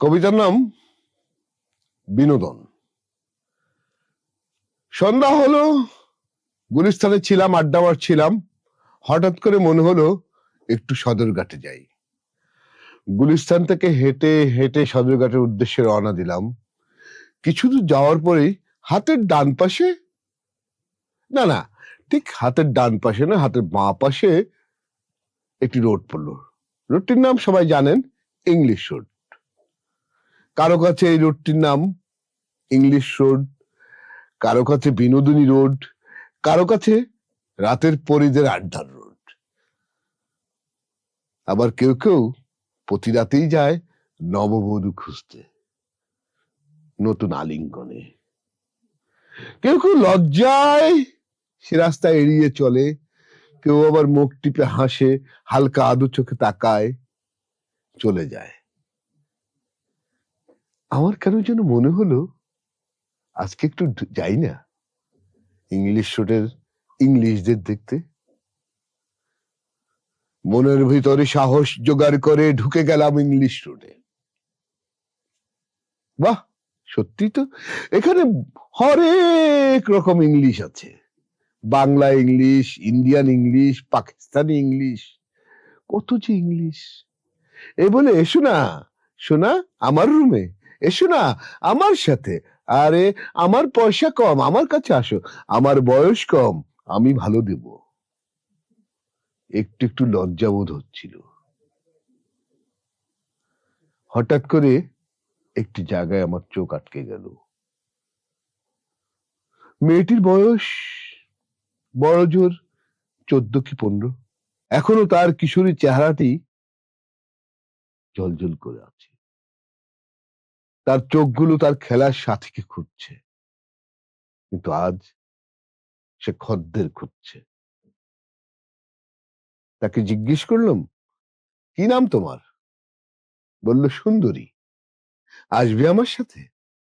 কবিতার নাম বিনোদন। সন্ধ্যা হলো, গুলিস্তানে ছিলাম আড্ডা ছিলাম। হঠাৎ করে মনে হলো একটু সদরঘাটে যাই। গুলিস্তান থেকে হেঁটে হেঁটে সদরঘাটের উদ্দেশ্যে রওনা দিলাম। কিছু দূর যাওয়ার পরেই হাতের ডান পাশে, না না, ঠিক হাতের ডান পাশে না হাতের বাঁ পাশে একটি রোড পড়ল। রোডটির নাম সবাই জানেন, ইংলিশ রোড। কারও কাছে এই রোডটির নাম ইংলিশ রোড কারও কাছে বিনোদিনী রোড কারও কাছে রাতের পরিদের আড্ডার রোড আবার কেউ কেউ প্রতি রাতেই যায় নববধূ খুঁজতে, নতুন আলিঙ্গনে। কেউ কেউ লজ্জায় সে রাস্তা এড়িয়ে চলে, কেউ আবার মুখ টিপে হাসে, হালকা আদু চোখে তাকায়, চলে যায়। আমার কেন যেন মনে হলো, আজকে একটু যাই না। ইংলিশ রোডের ইংলিশদের দেখতে। মনের ভিতরে সাহস জোগাড় করে ঢুকে গেলাম ইংলিশ রোডে বাহ! সত্যি তো? এখানে হরেক রকম ইংলিশ আছে। Bangla English Indian English Pakistani English কত যে ইংলিশ এ বলে এসো না শোনা, আমার রুমে এসো না আমার সাথে। আরে, আমার পয়সা কম, আমার কাছে আসো। আমার বয়স কম, আমি ভালো দেব। একটু একটু লজ্জাবোধ হচ্ছিল। হঠাৎ করে একটি জায়গায় আমার চোখ আটকে গেল। মেয়েটির বয়স বড় জোর, চোদ্দ কি পনেরো। এখনও তার কিশোরী চেহারাটি জলজল করে আছে। তার চোখগুলো তার খেলার সাথীকে খুঁজছে। কিন্তু আজ সে খদ্দের খুঁজছে। তাকে জিজ্ঞেস করলাম, কি নাম তোমার? বলল, সুন্দরী। আসবে আমার সাথে?